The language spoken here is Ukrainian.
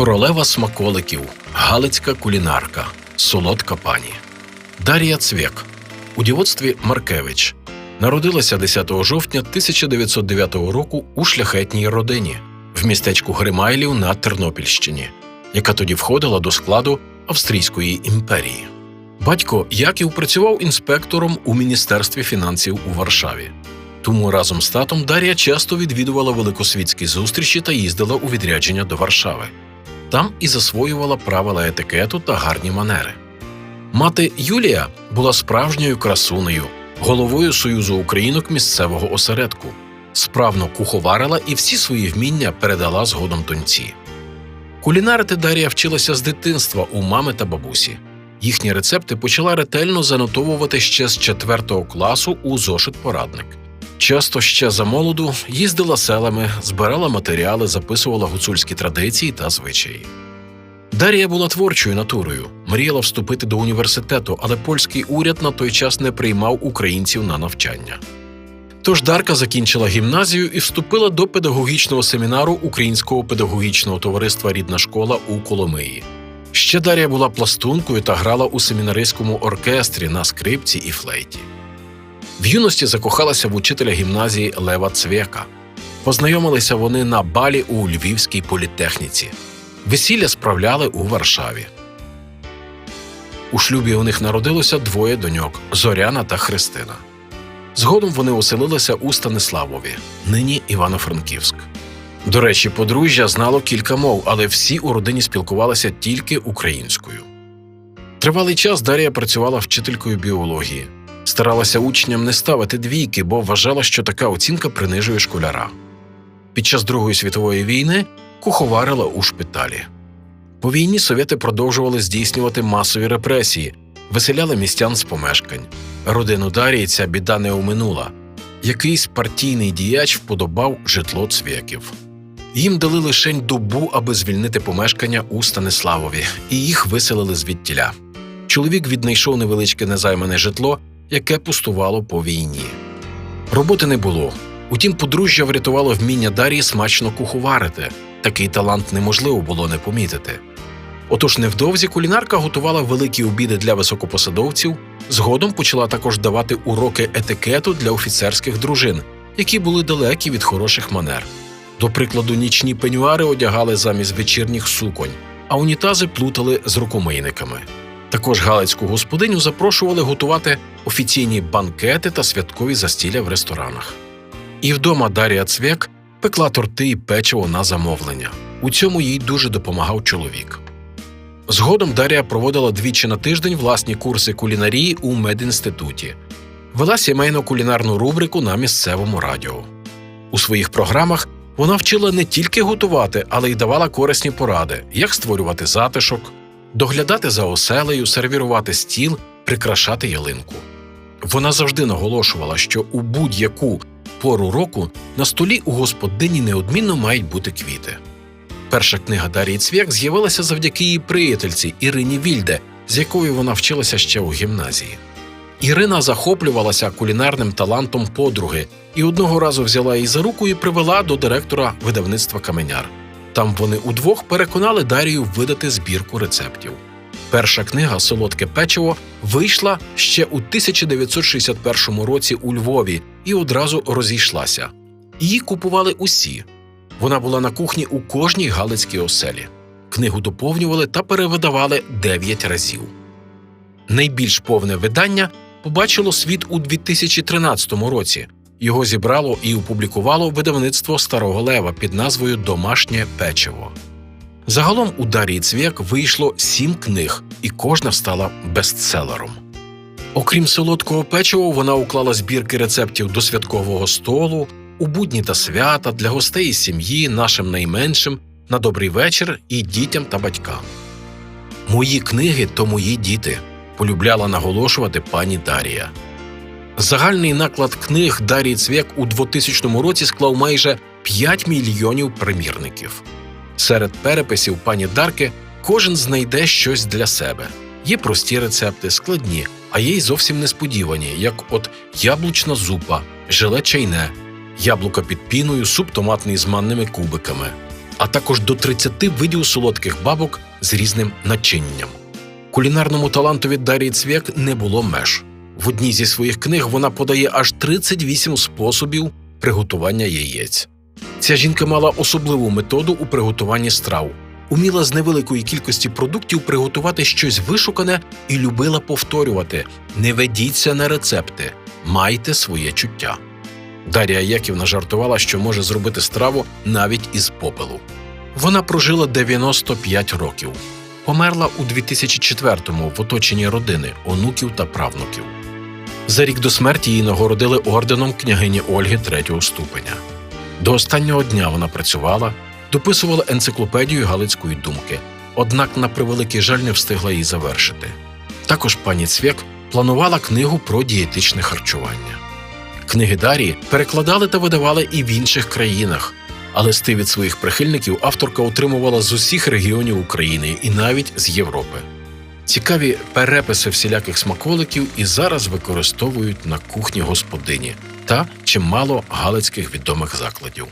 Королева смаколиків, галицька кулінарка, солодка пані. Дар'я Цвєк у дівоцтві Маркевич народилася 10 жовтня 1909 року у шляхетній родині в містечку Гримайлів на Тернопільщині, яка тоді входила до складу Австрійської імперії. Батько Яків працював інспектором у Міністерстві фінансів у Варшаві. Тому разом з татом Дар'я часто відвідувала великосвітські зустрічі та їздила у відрядження до Варшави. Там і засвоювала правила етикету та гарні манери. Мати Юлія була справжньою красунею, головою Союзу українок місцевого осередку, справно куховарила і всі свої вміння передала згодом доньці. Кулінарити Дар'я вчилася з дитинства у мами та бабусі. Їхні рецепти почала ретельно занотовувати ще з 4 класу у зошит порадник. Часто ще за молоду їздила селами, збирала матеріали, записувала гуцульські традиції та звичаї. Дар'я була творчою натурою, мріяла вступити до університету, але польський уряд на той час не приймав українців на навчання. Тож Дарка закінчила гімназію і вступила до педагогічного семінару Українського педагогічного товариства Рідна школа у Коломиї. Ще Дар'я була пластункою та грала у семінаристському оркестрі на скрипці і флейті. В юності закохалася в учителя гімназії Лева Цвєка. Познайомилися вони на балі у Львівській політехніці. Весілля справляли у Варшаві. У шлюбі у них народилося двоє доньок Зоряна та Христина. Згодом вони оселилися у Станиславові, нині Івано-Франківськ. До речі, подружжя знало кілька мов, але всі у родині спілкувалися тільки українською. Тривалий час Дар'я працювала вчителькою біології, старалася учням не ставити двійки, бо вважала, що така оцінка принижує школяра. Під час Другої світової війни куховарила у шпиталі. По війні совєти продовжували здійснювати масові репресії, виселяли містян з помешкань. Родину Дарії ця біда не оминула. Якийсь партійний діяч вподобав житло цвєків. Їм дали лишень добу, аби звільнити помешкання у Станиславові, і їх виселили звідтіля. Чоловік віднайшов невеличке незаймане житло, яке пустувало по війні. Роботи не було. Утім, подружжя врятувало вміння Дарії смачно куховарити. Такий талант неможливо було не помітити. Отож, невдовзі кулінарка готувала великі обіди для високопосадовців, згодом почала також давати уроки етикету для офіцерських дружин, які були далекі від хороших манер. До прикладу, нічні пенюари одягали замість вечірніх суконь, а унітази плутали з рукомийниками. Також галицьку господиню запрошували готувати офіційні банкети та святкові застілля в ресторанах. І вдома Дар'я Цвєк пекла торти і печиво на замовлення. У цьому їй дуже допомагав чоловік. Згодом Дар'я проводила двічі на тиждень власні курси кулінарії у медінституті, вела сімейну кулінарну рубрику на місцевому радіо. У своїх програмах вона вчила не тільки готувати, але й давала корисні поради, як створювати затишок, доглядати за оселею, сервірувати стіл, прикрашати ялинку. Вона завжди наголошувала, що у будь-яку пору року на столі у господині неодмінно мають бути квіти. Перша книга Дарії Цвєк з'явилася завдяки її приятельці Ірині Вільде, з якою вона вчилася ще у гімназії. Ірина захоплювалася кулінарним талантом подруги і одного разу взяла її за руку і привела до директора видавництва Каменяр. Там вони удвох переконали Дарію видати збірку рецептів. Перша книга Солодке печиво вийшла ще у 1961 році у Львові і одразу розійшлася. Її купували усі. Вона була на кухні у кожній галицькій оселі. Книгу доповнювали та перевидавали 9 разів. Найбільш повне видання побачило світ у 2013 році. Його зібрало і опублікувало видавництво Старого Лева під назвою Домашнє печиво. Загалом у Дарії Цвєк вийшло сім книг, і кожна стала бестселером. Окрім солодкого печива, вона уклала збірки рецептів до святкового столу, у будні та свята для гостей і сім'ї, нашим найменшим, на добрий вечір і дітям та батькам. Мої книги то мої діти, полюбляла наголошувати пані Дарія. Загальний наклад книг Дарії Цвєк у 2000 році склав майже 5 мільйонів примірників. Серед переписів пані Дарки кожен знайде щось для себе. Є прості рецепти, складні, а є й зовсім несподівані, як от яблучна зупа, желе чайне, яблука під піною, суп томатний з манними кубиками. а також до 30 видів солодких бабок з різним начинням. Кулінарному талантові Дарії Цвєк не було меж. В одній зі своїх книг вона подає аж 38 способів приготування яєць. Ця жінка мала особливу методу у приготуванні страв, уміла з невеликої кількості продуктів приготувати щось вишукане і любила повторювати: не ведіться на рецепти, майте своє чуття. Дар'я Яківна жартувала, що може зробити страву навіть із попелу. Вона прожила 95 років. Померла у 2004-му в оточенні родини, онуків та правнуків. За рік до смерті її нагородили орденом княгині Ольги третього ступеня. До останнього дня вона працювала, дописувала енциклопедію Галицької думки, однак, на превеликий жаль, не встигла її завершити. Також пані Цвєк планувала книгу про дієтичне харчування. Книги Дарії перекладали та видавали і в інших країнах, а листи від своїх прихильників авторка отримувала з усіх регіонів України і навіть з Європи. Цікаві переписи всіляких смаколиків і зараз використовують на кухні господині та чимало галицьких відомих закладів.